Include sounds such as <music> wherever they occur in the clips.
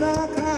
that I.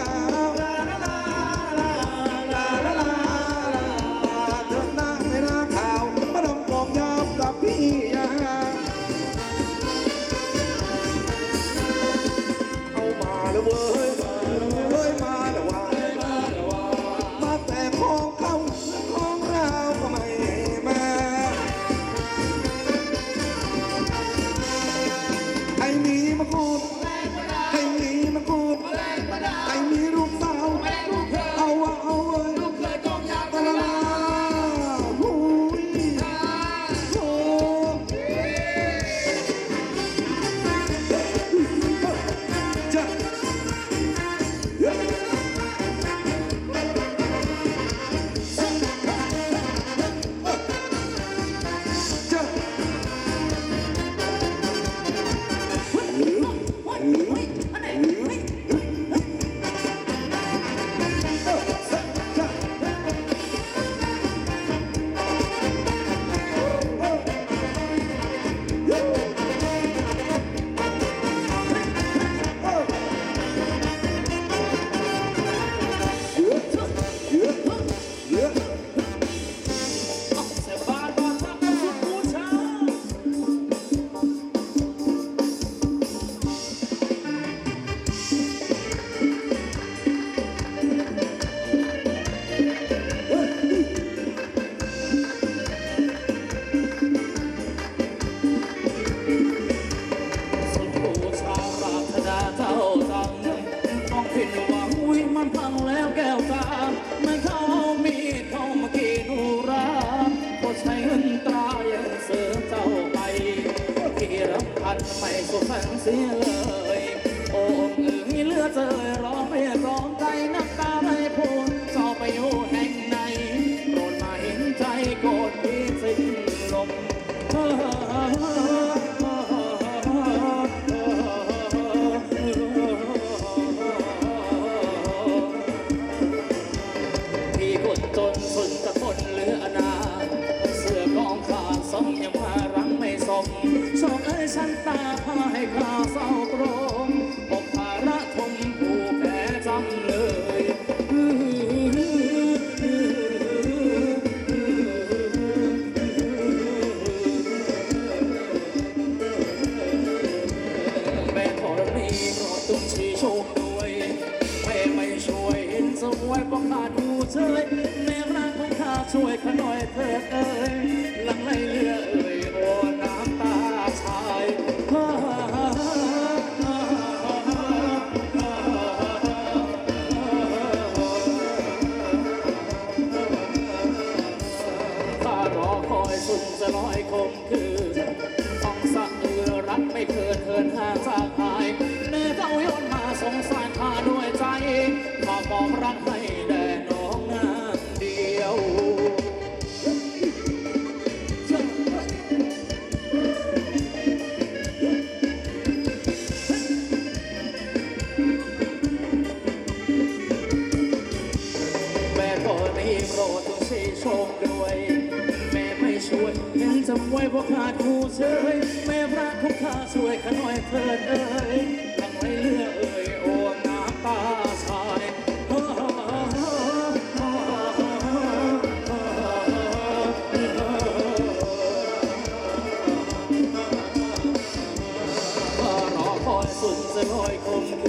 I'm in love. ផ្លែខ្លោសោប្រ ข้ารอคอยสุ่มจะลอยคมคือ ถิทั้งไม่เลือเอ่ยโอมน้ำตาชายรอคอยสุดจะลอยคม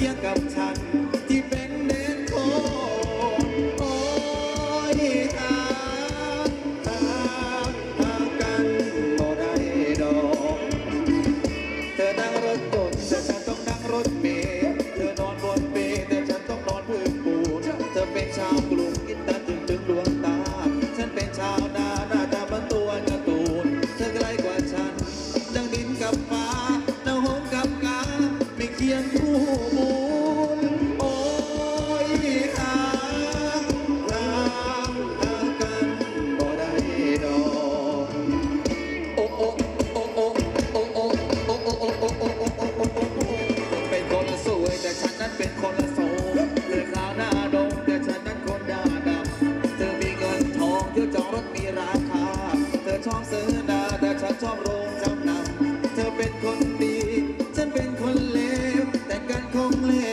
te acabó. 呜 <laughs> 呜 กันคงเล่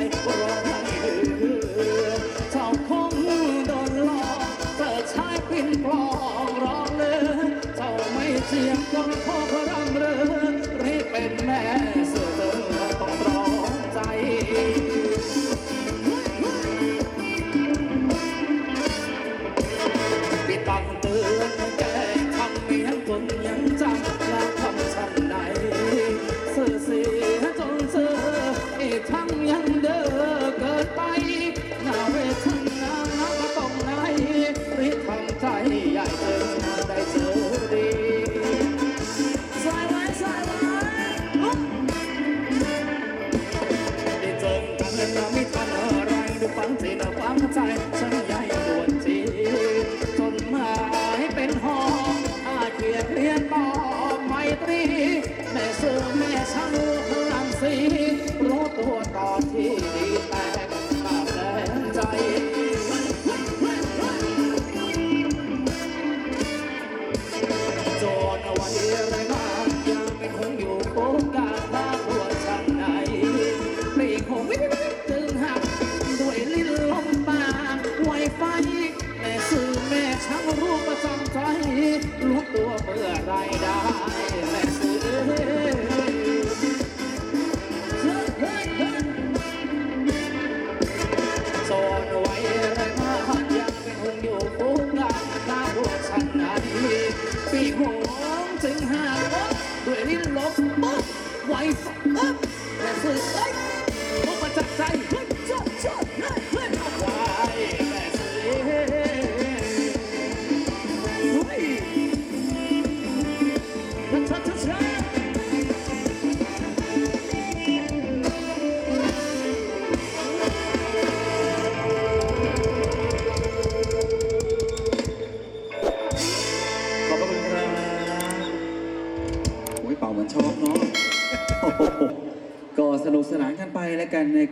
I belong. 在。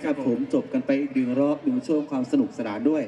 ครับผมจบกันไปดึงรอบดึงช่วงความสนุกสนานด้วย